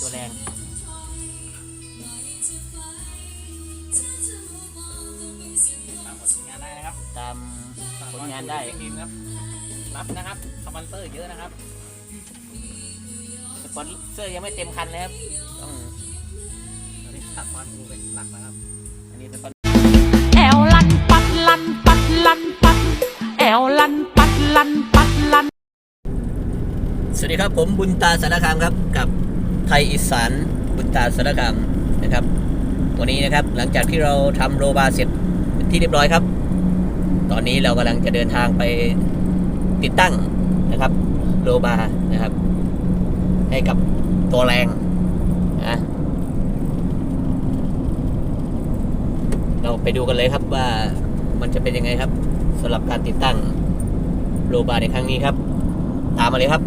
ตัวแรงตามผลงานได้นะครับตามผลงานได้ทีมครับรับนะครับสปอนเซอร์เยอะนะครับสปอนเซอร์ยังไม่เต็มคันเลยครับต้องตอนนี้สปอนดูเป็นหลักนะครับอันนี้สปอนแอวลันปัดลันปัดลันปัดแอวลันปัดลันปัดลันสวัสดีครับผมบุญตาสารคามครับกับ ไทยอีสานบุญตาสารคามนะครับ วันนี้นะครับหลังจากที่เราทำโรบาเสร็จที่เรียบร้อยครับ ตอนนี้เรากำลังจะเดินทางไปติดตั้งนะครับโรบานะครับ ให้กับตัวแรงนะเราไปดูกันเลยครับว่ามันจะเป็นยังไงครับสำหรับการติดตั้งโรบาในครั้งนี้ครับ ตามมาเลยครับ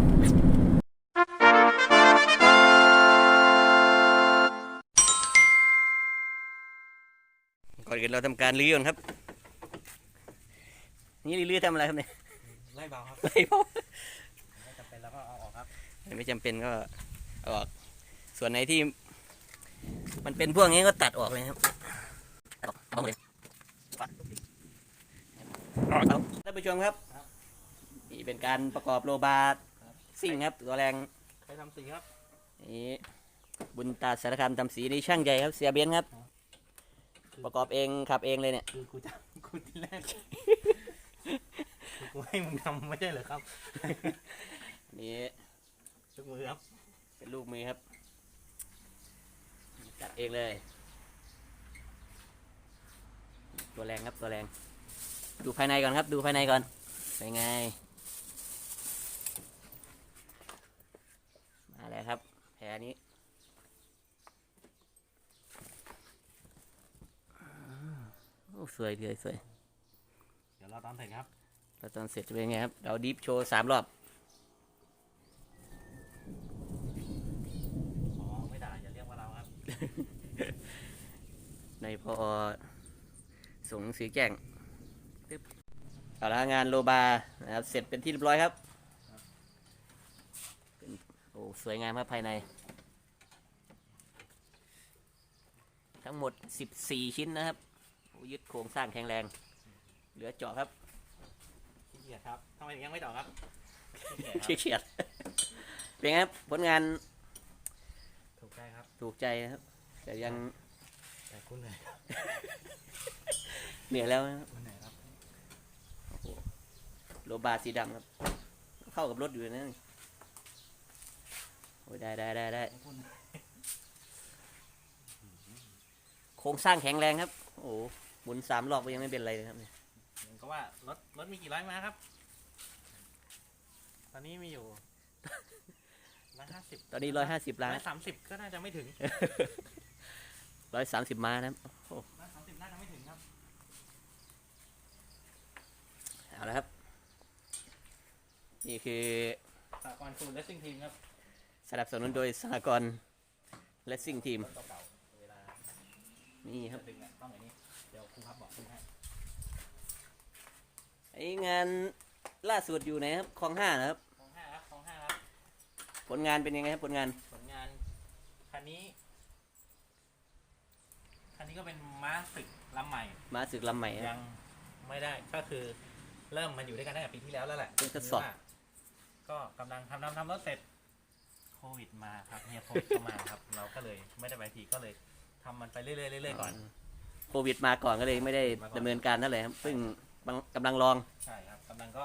อนอื่นเราทำการรื้อก่อนครับ นี่รื้อทำอะไรครับเนี่ยไล่เบาครับไม่พอไม่จำเป็นแล้วก็เอาออกครับไม่จำเป็นก็เอาออก ส่วนไหนที่ มันเป็นพวกนี้ก็ตัดออกเลยครับตัดออกเอาเลยฟันเอาท่านผู้ชมครับนี่เป็นการประกอบโลบาร์ซิ่งครับตัวแรงใครทำสีครับนี่บุญตาสารคามทำสีนี่ช่างใหญ่ครับเสียเบียนครับ ประกอบเองขับเองเลยเนี่ย คือกูจะกูที่แรกคือกูให้มึงทำไม่ใช่เหรอครับนี่ทุกมือครับ เป็นลูกมือครับจัดเองเลย ตัวแรงครับตัวแรง ดูภายในก่อนครับ ดูภายในก่อนเป็นไง มาแล้วครับ แผลนี้ โอ้สวยเลยสวยเดี๋ยวเราตอนเสร็จครับแล้วตอนเสร็จจะเป็นไงครับ เราดิฟโชว์สามรอบอ๋อไม่ด่าอย่าเรียกว่าเราครับ ในพอส่งหนังสือแจ้งปึ๊บเอาละงานโลบานะครับ เสร็จเป็นที่เรียบร้อยครับเป็นโอ้สวยงามครับภายใน ทั้งหมด 14 ชิ้นนะครับโอ้ ยึดโครงสร้างแข็งแรง เหลือเจาะครับขี้เกียจครับทำไมถึงยังไม่ต่อครับขี้เกียจเป็นไงครับผลงานถูกใจครับ ถูกใจนะครับ แต่ยังแต่คุณเหนื่อยครับเหนื่อยแล้วนะครับคุณเหนื่อยครับโลบาสีดำครับ เข้ากับรถอยู่นะนี่โอ้ยได้ได้ได้ได้คุณโครงสร้างแข็งแรงครับ โอ้โห หมุนสามรอบก็ยังไม่เป็นไรเลยครับเนี่ยเหมือนกับว่ารถรถมีกี่ร้อยม้าครับ ตอนนี้มีอยู่ ร้อยห้าสิบตอนนี้ร้อยห้าสิบล้านร้อยสามสิบก็น่าจะไม่ถึงร้อยสามสิบม้านะครับโอ้ร้อยสามสิบน่าจะไม่ถึงครับ เอาละครับ นี่คือสากลฟูลเลสซิ่งทีมครับสนับสนุนโดยสหกรณ์และซิ่งทีม รถเก่าๆเวลานี่ครับ ดึงอะต้องอย่างนี้เดี๋ยว ครูครับบอกคุณให้ไอ้งานล่าสุดอยู่ไหนครับคลองห้านะครับ ของห้าครับของห้าครับ ผลงานเป็นยังไงครับผลงาน ผลงานคันนี้คันนี้ก็เป็นม้าศึกลำใหม่ มาสึกลำใหม่คยัรับงไม่ได้ก็คือเริ่มมาอยู่ด้วยกันตั้งแต่ปีที่แล้วแล้วแหละเพิ่งทดสอบว่าก็กำลังทำทำทำรถเสร็จโควิดมาครับเนี่ยโควิดเข้ามาครับ เราก็เลยไม่ได้ไปทีก็เลยทำมันไปเรื่อยๆเรื่อยๆก่อน โควิดมาก่อนก็เลยไม่ได้มาก่อนดำเนินการเท่าไหร่ครับเพิ่งกำลังลอง ใช่ครับกำลังก็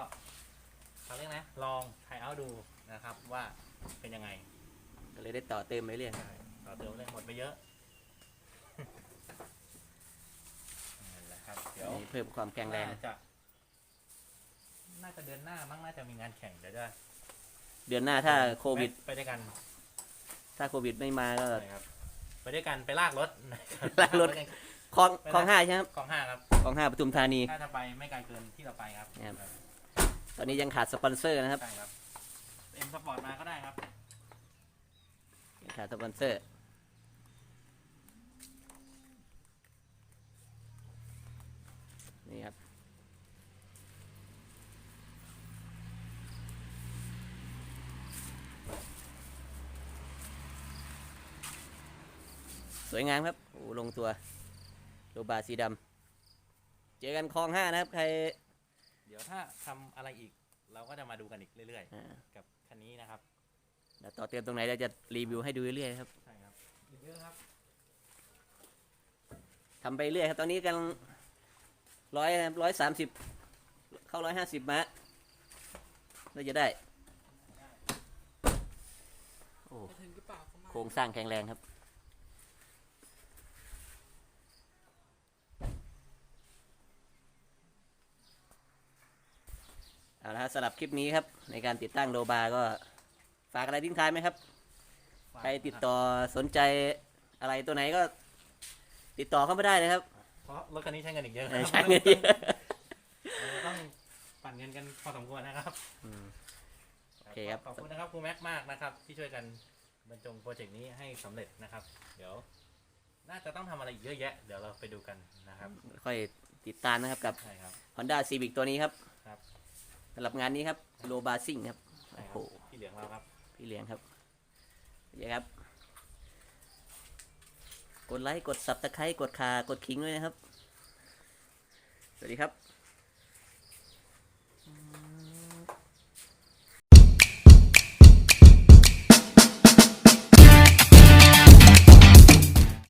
เขาเรียกนะ ลองถ่ายเอาดูนะครับว่าเป็นยังไง ก็เลยได้ต่อเติมไปเรื่อยใช่เราเติมเลยหมดไปเยอะนั่นแหละครับเดี๋ยวนี่เพิ่มความแข็งแรงน่าจะน่าจะเดือนหน้ามั้งน่าจะมีงานแข่งเดี๋ยวจะเดือนหน้าถ้าโควิด ไปด้วยกัน ถ้าโควิดไม่มาก็ใช่ครับไปด้วยกันไปลากรถลากรถ คลองคลองห้าใช่ไหมครับคลองห้าครับคลองห้าปทุมธานี ถ้าจะไปไม่ไกลเกินที่เราไปครับครับ ตอนนี้ยังขาดสปอนเซอร์นะครับใช่ครับเอ็มสปอร์ตมาก็ได้ครับยังขาดสปอนเซอร์นี่ครับวยงามครับโอ้ลงตัว โลบาสีดำเจอกันคลองห้านะครับ ใคร เดี๋ยวถ้าทำอะไรอีก เราก็จะมาดูกันอีกเรื่อยอ่า ๆ กับคันนี้นะครับ เดี๋ยวต่อเติมตรงไหนเราจะรีวิวให้ดูเรื่อยๆครับใช่ครับอีกเยอะครับ ทำไปเรื่อยครับ ตอนนี้กันร้อยร้อยสามสิบเข้าร้อยห้าสิบมาเราจะได้ โอ้โครงสร้างแข็งแรงครับ เอาละครับสำหรับคลิปนี้ครับ ในการติดตั้งโลบาร์ก็ฝากอะไรทิ้งท้ายไหมครับ ใครติดต่อสนใจอะไรตัวไหนก็ ติดต่อเข้ามาได้เลยครับ เพราะรถคันนี้ใช้เงินอีกเยอะเออใช้เงินเยอะ เราต้องปั่นเงินกันพอสมควรนะครับอืม โอเคครับ ขอบคุณนะครับครูแม็กซ์มากนะครับ ที่ช่วยกันบรรจงโปรเจกต์นี้ให้สำเร็จนะครับ เดี๋ยว น่าจะต้องทำอะไรอีกเยอะแยะ เดี๋ยวเราไปดูกันนะครับ ค่อยติดตามนะครับกับ ใช่ครับ Honda Civic ตัวนี้ครับครับ สำหรับงานนี้ครับโลบาซิงครับโอ้โหพี่เหลียงเราครับ พี่เหลียงครับอย่าครับ กดไลค์กดซับตะไคร้กดคากดคิงด้วยนะครับ สวัสดีครับ